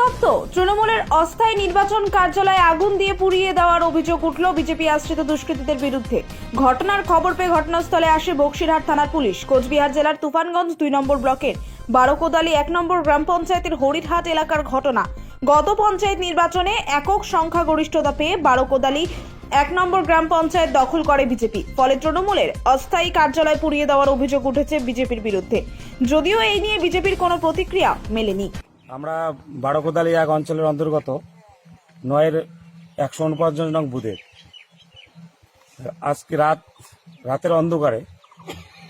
উত্তপ্ত তৃণমূলের অস্থায়ী নির্বাচন কার্যালয়ে আগুন দিয়ে পুড়িয়ে দেওয়ার অভিযোগ উঠল বিজেপি আশ্রিত দুষ্কৃতীদের বিরুদ্ধে। ঘটনার খবর পেয়ে ঘটনাস্থলে আসে বক্সিরহাট থানার পুলিশ। কোচবিহার জেলার তুফানগঞ্জ দুই নম্বর ব্লকের বারোকোদালি এক নম্বর গ্রাম পঞ্চায়েতের হরিরহাট এলাকার ঘটনা। গত পঞ্চায়েত নির্বাচনে একক সংখ্যাগরিষ্ঠতা পেয়ে বারোকোদালি এক নম্বর গ্রাম পঞ্চায়েত দখল করে বিজেপি। ফলে তৃণমূলের অস্থায়ী কার্যালয় পুড়িয়ে দেওয়ার অভিযোগ উঠেছে বিজেপির বিরুদ্ধে। যদিও এই নিয়ে বিজেপির কোনো প্রতিক্রিয়া মেলেনি। আমরা বারোকোদালি এক অঞ্চলের অন্তর্গত, নয়ের একশো উনপঞ্চাশ নং বুধের। আজকে রাত, রাতের অন্ধকারে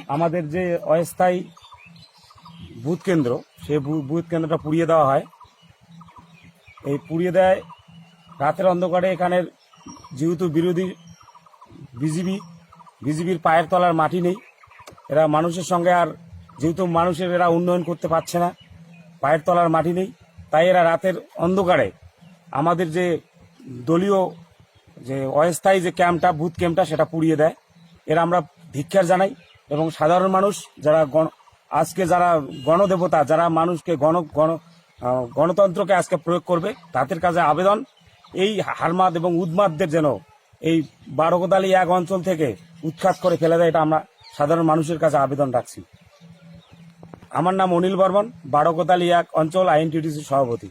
আমাদের যে অস্থায়ী বুথ কেন্দ্র, সেই বু- বুথ কেন্দ্রটা পুড়িয়ে দেওয়া হয়। এই পুড়িয়ে দেয়, রাতের অন্ধকারে এখানের যেহেতু বিরোধী বিজিবি, বিজিবির পায়ের তলার মাটি নেই, এরা মানুষের সঙ্গে আর যেহেতু মানুষের এরা উন্নয়ন করতে পারছে না পায়ের তলার মাটি নেই, তাই এরা রাতের অন্ধকারে আমাদের যে দলীয় যে অস্থায়ী যে ক্যাম্পটা, বুথ ক্যাম্পটা, সেটা পুড়িয়ে দেয়। এরা আমরা ধিক্ষার জানাই এবং সাধারণ মানুষ যারা গণ, আজকে যারা গণদেবতা, যারা মানুষকে গণ গণ গণতন্ত্রকে আজকে প্রয়োগ করবে, তাদের কাছে আবেদন। এই হারমাদ এবং উদ্মাদদের যেন এই বারোকদালি এক অঞ্চল থেকে উৎখাত করে ফেলে দেয়, এটা আমরা সাধারণ মানুষের কাছে আবেদন রাখছি। আমার নাম অনিল বর্মন বারো এক অঞ্চল আইএনটিডিসি সভাপতি।